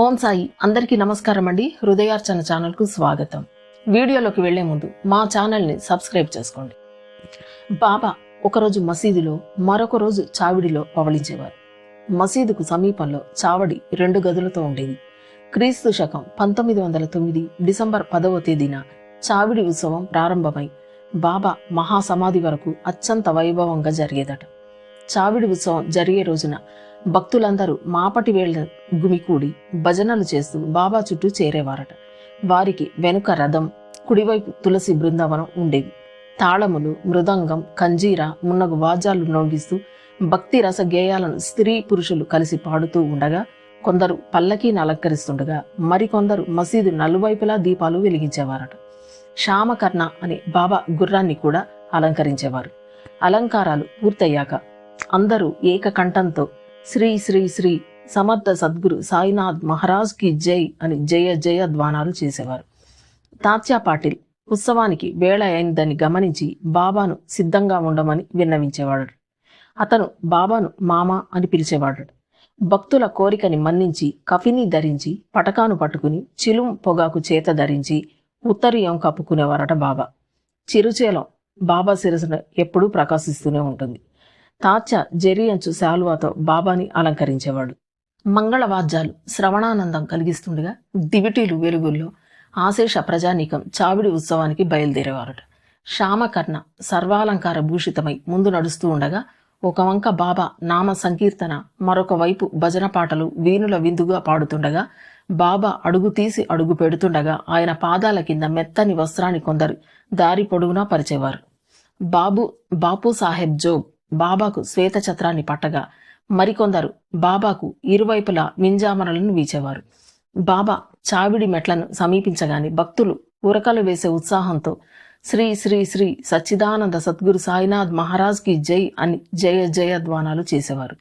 ఓం సాయి అందరికీ నమస్కారం అండి. హృదయార్చన ఛానల్కు స్వాగతం. వీడియోలోకి వెళ్ళే ముందు మా ఛానల్ని సబ్స్క్రైబ్ చేసుకోండి. బాబా ఒకరోజు మసీదులో మరొక రోజు చావిడిలో పవళించేవారు. మసీదుకు సమీపంలో చావడి రెండు గదులతో ఉండేది. క్రీస్తు శకం పంతొమ్మిది వందల తొమ్మిది డిసెంబర్ పదవ తేదీన చావిడి ఉత్సవం ప్రారంభమై బాబా మహాసమాధి వరకు అత్యంత వైభవంగా జరిగేదట. చావిడి ఉత్సవం జరిగే రోజున భక్తులందరూ మాపటి వేళ్ళ గుమికూడి భజనలు చేస్తూ బాబా చుట్టూ చేరేవారట. వారికి వెనుక రథం కుడివైపు తులసి బృందావనం ఉండేవి తాళములు మృదంగం కంజీర మున్నగు వాజాలు నోగిస్తూ భక్తి రస గేయాలను స్త్రీ పురుషులు కలిసి పాడుతూ ఉండగా కొందరు పల్లకీని అలంకరిస్తుండగా మరికొందరు మసీదు నలువైపులా దీపాలు వెలిగించేవారట. శ్యామకర్ణ అనే బాబా గుర్రాన్ని కూడా అలంకరించేవారు. అలంకారాలు పూర్తయ్యాక అందరూ ఏకకంఠంతో శ్రీ శ్రీ శ్రీ సమర్థ సద్గురు సాయినాథ్ మహారాజ్కి జై అని జయ జయ ధ్వానాలు చేసేవారు. తాత్యా పాటిల్ ఉత్సవానికి వేళ అయిందని గమనించి బాబాను సిద్ధంగా ఉండమని విన్నవించేవాడు. అతను బాబాను మామ అని పిలిచేవాడు. భక్తుల కోరికని మన్నించి కఫిని ధరించి పటకాను పట్టుకుని చిలుం పొగాకు చేత ధరించి ఉత్తరీయం కప్పుకునేవారట బాబా. చిరుచేలం బాబా శిరసున ఎప్పుడూ ప్రకాశిస్తూనే ఉంటుంది. తాత్య జెరియంచు శాలువాతో బాబాని అలంకరించేవాడు. మంగళవాద్యాలు శ్రవణానందం కలిగిస్తుండగా దివిటీలు వెలుగుల్లో ఆశేష ప్రజానీకం చావిడి ఉత్సవానికి బయలుదేరేవారట. శ్యామకర్ణ సర్వాలంకార భూషితమై ముందు నడుస్తూ ఉండగా ఒక వంక బాబా నామ సంకీర్తన మరొక వైపు భజన పాటలు వీణుల విందుగా పాడుతుండగా బాబా అడుగు తీసి అడుగు పెడుతుండగా ఆయన పాదాల కింద మెత్తని వస్త్రాన్ని కొందరు దారి పొడుగునా పరిచేవారు. బాబు బాపు సాహెబ్ జోగ్ బాబాకు శ్వేత ఛత్రాన్ని పట్టగా మరికొందరు బాబాకు ఇరువైపులా మింజామరలను వీచేవారు. బాబా చావిడి మెట్లను సమీపించగానే భక్తులు ఉరకలు వేసే ఉత్సాహంతో శ్రీ శ్రీ శ్రీ సచ్చిదానంద సద్గురు సాయినాథ్ మహారాజ్కి జై అని జయ జయ ధ్వానాలు చేసేవారు.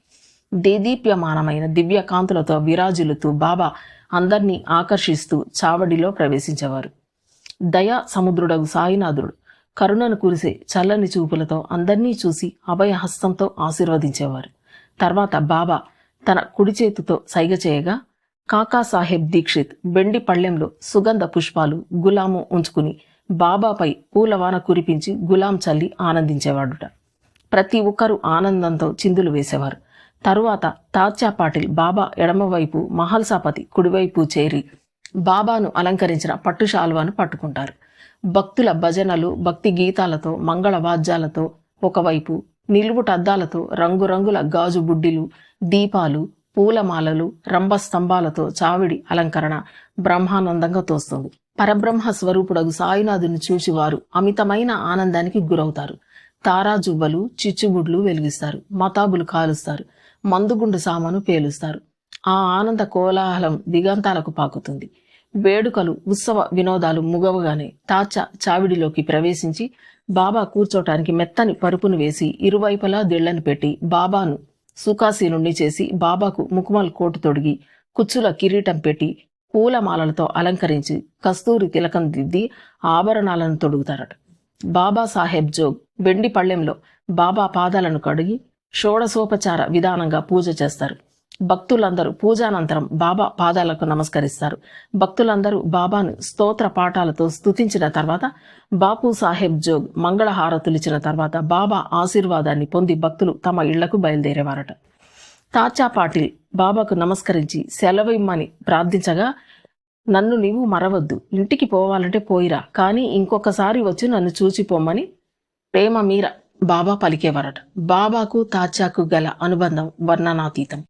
దేదీప్యమానమైన దివ్య కాంతులతో విరాజులుతూ బాబా అందర్నీ ఆకర్షిస్తూ చావడిలో ప్రవేశించేవారు. దయా సముద్రుడగు సాయినాథుడు కరుణను కురిసే చల్లని చూపులతో అందర్నీ చూసి అభయహస్తంతో ఆశీర్వదించేవారు. తర్వాత బాబా తన కుడి చేతితో సైగ చేయగా కాకాసాహెబ్ దీక్షిత్ బెండి పళ్ళెంలో సుగంధ పుష్పాలు గులాము ఉంచుకుని బాబాపై పూలవాన కురిపించి గులాం చల్లి ఆనందించేవాడుట. ప్రతి ఒక్కరూ ఆనందంతో చిందులు వేసేవారు. తరువాత తాత్యా పాటిల్ బాబా ఎడమవైపు మహల్సాపతి కుడివైపు చేరి బాబాను అలంకరించిన పట్టు శాలువాను పట్టుకుంటారు. భక్తుల భజనలు భక్తి గీతాలతో మంగళ వాద్యాలతో ఒకవైపు నిలువుటద్దాలతో రంగురంగుల గాజు బుడ్డిలు దీపాలు పూలమాలలు రంభస్తంభాలతో చావిడి అలంకరణ బ్రహ్మానందంగా తోస్తుంది. పరబ్రహ్మ స్వరూపుడగు సాయినాథుని చూసి వారు అమితమైన ఆనందానికి గురవుతారు. తారాజువ్వలు చిచ్చుబుడ్లు వెలిగిస్తారు మతాబులు కాలుస్తారు మందుగుండు సామాను పేలుస్తారు. ఆ ఆనంద కోలాహలం దిగంతాలకు పాకుతుంది. వేడుకలు ఉత్సవ వినోదాలు ముగవగానే తాచా చావిడిలోకి ప్రవేశించి బాబా కూర్చోటానికి మెత్తని పరుపును వేసి ఇరువైపులా దిళ్ళను పెట్టి బాబాను సుఖాసీనుణ్ణి చేసి బాబాకు ముకుమల్ కోటు తొడిగి కుచ్చుల కిరీటం పెట్టి పూలమాలలతో అలంకరించి కస్తూరి తిలకం దిద్ది ఆభరణాలను తొడుగుతారట. బాబా సాహెబ్ జోగ్ వెండి పళ్ళెంలో బాబా పాదాలను కడిగి షోడసోపచార విధానంగా పూజ చేస్తారు. భక్తులందరూ పూజానంతరం బాబా పాదాలకు నమస్కరిస్తారు. భక్తులందరూ బాబాను స్తోత్ర పాఠాలతో స్తుతించిన తర్వాత బాపు సాహెబ్ జోగ్ మంగళహారతులిచ్చిన తర్వాత బాబా ఆశీర్వాదాన్ని పొంది భక్తులు తమ ఇళ్ళకు బయలుదేరేవారట. తాచా పాటిల్ బాబాకు నమస్కరించి సెలవిమ్మని ప్రార్థించగా నన్ను నీవు మరవద్దు. ఇంటికి పోవాలంటే పోయిరా. కానీ ఇంకొకసారి వచ్చి నన్ను చూచిపోమ్మని ప్రేమ మీర బాబా పలికేవారట. బాబాకు తాచాకు గల అనుబంధం వర్ణనాతీతం.